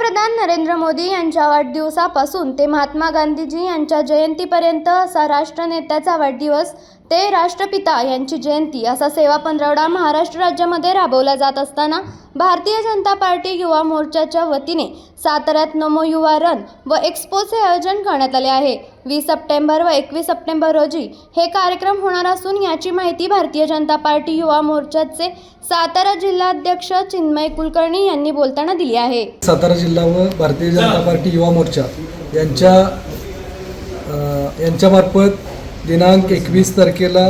पंतप्रधान नरेंद्र मोदी यांच्या वाढदिवसापासून ते महात्मा गांधीजी यांच्या जयंतीपर्यंत असा राष्ट्रनेत्याचा वाढदिवस ते राष्ट्रपिता यांची जयंती असा सेवा पंधरवडा महाराष्ट्र राज्यामध्ये राबवला जात असताना भारतीय जनता पार्टी युवा मोर्चाच्या वतीने साताऱ्यात नमो युवा रन व एक्स्पोचे आयोजन करण्यात आले आहे. वीस सप्टेंबर व एकवीस सप्टेंबर रोजी हे कार्यक्रम होणार असून याची माहिती भारतीय जनता पार्टी युवा मोर्चाचे सातारा जिल्हाध्यक्ष चिन्मय कुलकर्णी यांनी बोलताना दिली आहे. सातारा जिल्हा व भारतीय जनता पार्टी युवा मोर्चा यांच्या यांच्यामार्फत दिनांक एकवीस तारखेला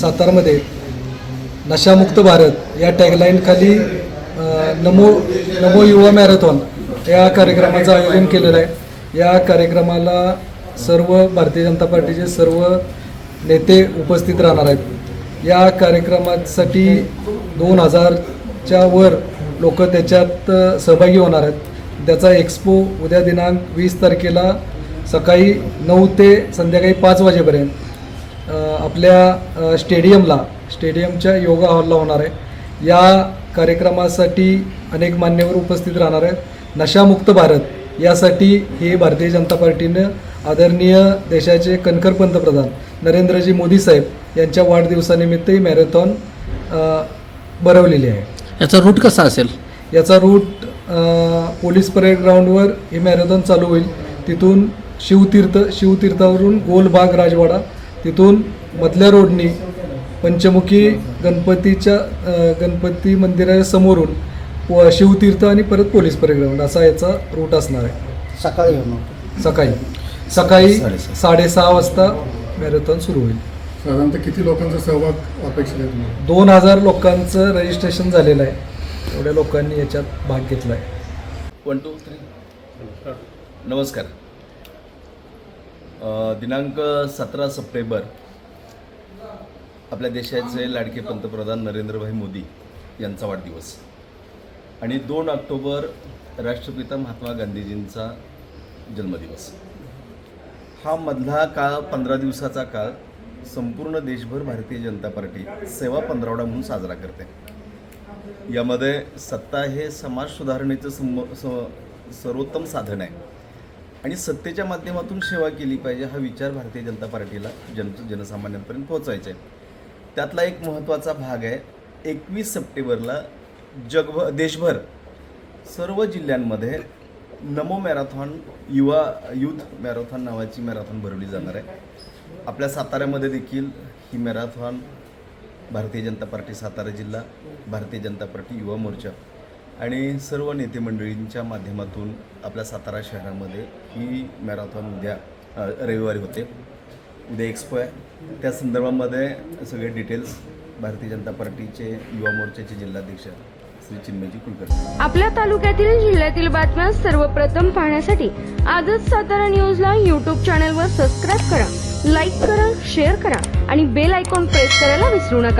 सातारमध्ये नशामुक्त भारत या टॅगलाईनखाली नमो नमो युवा मॅरेथॉन या कार्यक्रमाचं आयोजन केलेलं आहे. या कार्यक्रमाला सर्व भारतीय जनता पार्टीचे सर्व नेते उपस्थित राहणार आहेत. या कार्यक्रमासाठी दोन हजारच्या वर लोक त्याच्यात सहभागी होणार आहेत. त्याचा एक्सपो उद्या दिनांक वीस तारखेला सकाळी नऊ ते संध्याकाळी पाच वाजेपर्यंत. आपल्या स्टेडियमला स्टेडियमच्या योगा हॉलला होणार आहे. या कार्यक्रमासाठी अनेक मान्यवर उपस्थित राहणार आहेत. नशामुक्त भारत यासाठी हे भारतीय जनता पार्टीनं आदरणीय देशाचे कणखर पंतप्रधान नरेंद्रजी मोदी साहेब यांच्या वाढदिवसानिमित्त ही मॅरेथॉन भरवलेली आहे. याचा रूट कसा असेल? याचा रूट पोलीस परेड ग्राउंडवर ही मॅरेथॉन चालू होईल. तिथून शिवतीर्थ शिवतीर्थावरून गोलबाग राजवाडा तिथून मधल्या रोडनी पंचमुखी गणपतीच्या गणपती मंदिराच्या समोरून व शिवतीर्थ आणि परत पोलीस परेड ग्राउंड असा याचा रूट असणार आहे. सकाळी सकाळी. सकाळी साडेसहा. वाजता मॅरेथॉन सुरू होईल. साधारणतः किती लोकांचा सहभाग अपेक्षित आहे तुम्हाला? दोन हजार लोकांचं रजिस्ट्रेशन झालेलं आहे. एवढ्या लोकांनी याच्यात भाग घेतला आहे वन टू थ्री नमस्कार. दिनांक सतरा सप्टेंबर आपल्या देशाचे लाडके पंतप्रधान नरेंद्रभाई मोदी यांचा वाढदिवस. आणि दोन ऑक्टोबर राष्ट्रपिता महात्मा गांधीजींचा जन्मदिवस. हा मधला काळ पंधरा दिवसाचा काळ संपूर्ण देशभर भारतीय जनता पार्टी सेवा पंधरावडा म्हणून साजरा करते. यामध्ये सत्ता हे समाज सुधारणेचं सम स सर्वोत्तम साधन आहे. आणि सत्तेच्या माध्यमातून सेवा केली पाहिजे हा विचार भारतीय जनता पार्टीला जन जनसामान्यांपर्यंत पोहोचायचा आहे. त्यातला एक महत्त्वाचा भाग आहे एकवीस सप्टेंबरला जगभर देशभर सर्व जिल्ह्यांमध्ये नमो मॅरेथॉन युवा यूथ मॅरेथॉन नावाची मॅरेथॉन भरवली जाणार आहे. आपल्या साताऱ्यामध्ये देखील ही मॅरेथॉन भारतीय जनता पार्टी सातारा जिल्हा भारतीय जनता पार्टी युवा मोर्चा आणि सर्व नेते मंडळींच्या माध्यमातून आपल्या सातारा शहरामध्ये ही मॅरेथॉन उद्या रविवारी होते. उद्या एक्सपो आहे. त्या संदर्भामध्ये सगळे डिटेल्स भारतीय जनता पार्टीचे युवा मोर्चाचे जिल्हाध्यक्ष श्री चिन्मयजी कुलकर्णी. आपल्या तालुक्यातील जिल्ह्यातील बातम्या सर्वप्रथम पाहण्यासाठी आजच सातारा न्यूजला यूट्यूब चॅनलवर सबस्क्राईब करा लाईक करा शेअर करा आणि बेल आयकॉन प्रेस करायला विसरू नका.